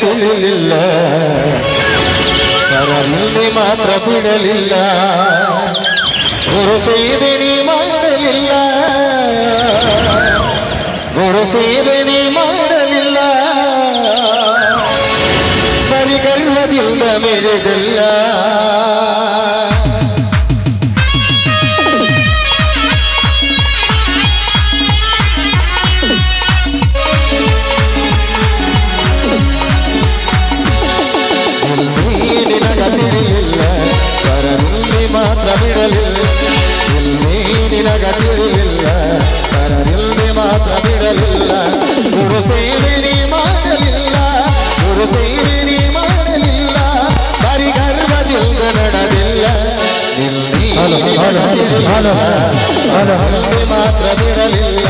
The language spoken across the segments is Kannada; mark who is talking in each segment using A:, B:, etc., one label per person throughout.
A: ತಿಳಿಲಿಲ್ಲ ಪರಮಲ್ಲಿ ಮಾತ್ರ ಬಿಡಲಿಲ್ಲ ಗುರು ಸೇವೆ ನೀ ಮಾಡಲಿಲ್ಲ ಗುರು ಸೇವೆ ನೀ ಮಾಡಲಿಲ್ಲ ಬರಿ ಗರ್ವದಿಂದ ಮೆರೆದಿಲ್ಲ ಇಲ್ಲಿ ನಿನಗತಿರಲಿಲ್ಲ ಪರರಲ್ಲಿ ಮಾತ್ರ ಬಿಡಲಿಲ್ಲ ಗುರು ಸೇವೆ ನೀ ಮಾಡಲಿಲ್ಲ ಗುರು ಸೇವೆ ನೀ ಮಾಡಲಿಲ್ಲ ಬರಿ ಗರ್ವದಿಂದ ನಡೆದಿಲ್ಲ ಪರರಲ್ಲಿ ಮಾತ್ರ ಬಿಡಲಿಲ್ಲ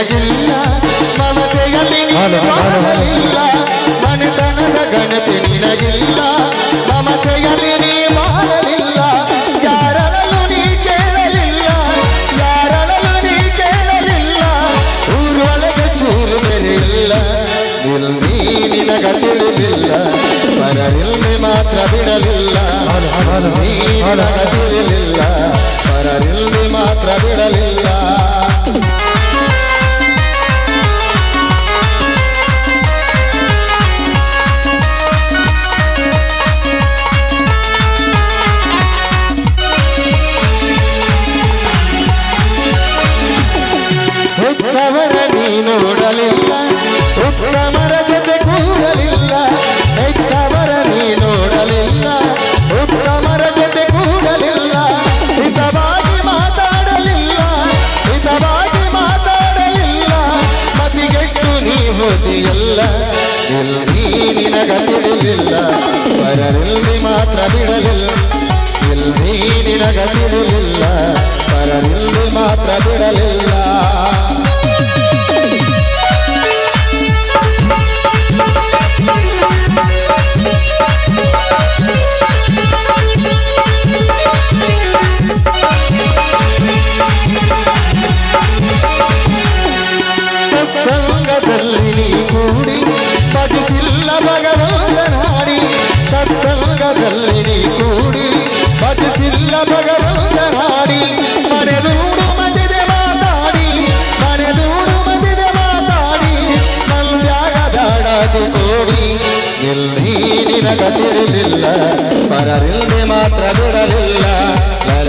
A: ನಿನಗಿಲ್ಲ ಮಮತೆಯಲ್ಲಿ ನೀನು ಮಾಡಲಿಲ್ಲ ಮನೆತನದ ಘನತೆ ನಿನಗಿಲ್ಲ ಮಮತೆಯಲ್ಲಿ ನೀ ಮಾಡಲಿಲ್ಲ ಯಾರಲ್ಲೂ ನೀ ಕೇಳಲಿಲ್ಲ ಯಾರಲ್ಲೂ ನೀ ಕೇಳಲಿಲ್ಲ. ಊರೊಳಗೆ ಚೂರು ಬೆರೆಯಿಲ್ಲ ಇಲ್ಲಿ ನಿನಗ ತಿಳಿದಿಲ್ಲ ಪರರಿಲ್ಲಿ ಮಾತ್ರ ಬಿಡಲಿಲ್ಲ. ನೀ ನಿನಗ ತಿಳಿಲಿಲ್ಲ ಪರರಿಲ್ಲಿ ಮಾತ್ರ ಬಿಡಲಿಲ್ಲ. ಉತ್ತಮರ ನೀ ನೋಡಲಿಲ್ಲ ಉತ್ತಮರ ಜೊತೆ ಕೂಡಲಿಲ್ಲ. ಹೆತ್ತವರ ನೀ ನೋಡಲಿಲ್ಲ ಉತ್ತಮರ ಜೊತೆ ಕೂಡಲಿಲ್ಲ. ಹಿತವಾಗಿ ಮಾತಾಡಲಿಲ್ಲ. ಹಿತವಾಗಿ ಮಾತಾಡಲಿಲ್ಲ. ಮತಿಗೆಟ್ಟು ನೀ ಹೋದಿಯಲ್ಲ ಎಲ್ಲಿ ನಿನಗ ತಿಳಿಲಿಲ್ಲ ಪರರಲ್ಲಿ ಮಾತ್ರ ಬಿಡಲಿಲ್ಲ. ಎಲ್ಲಿ ನಿನಗ ತಿಳಿಲಿಲ್ಲ ಪರರಲ್ಲಿ ಮಾತ್ರ ಬಿಡಲಿಲ್ಲ. ದಾಡಾದಿ ಎಲ್ಲಿ ನಿನಗ ತಿಳಿದಿಲ್ಲ ಪರರಿಲ್ಲದೆ ಮಾತ್ರ ಬಿಡಲಿಲ್ಲ. ಲಲ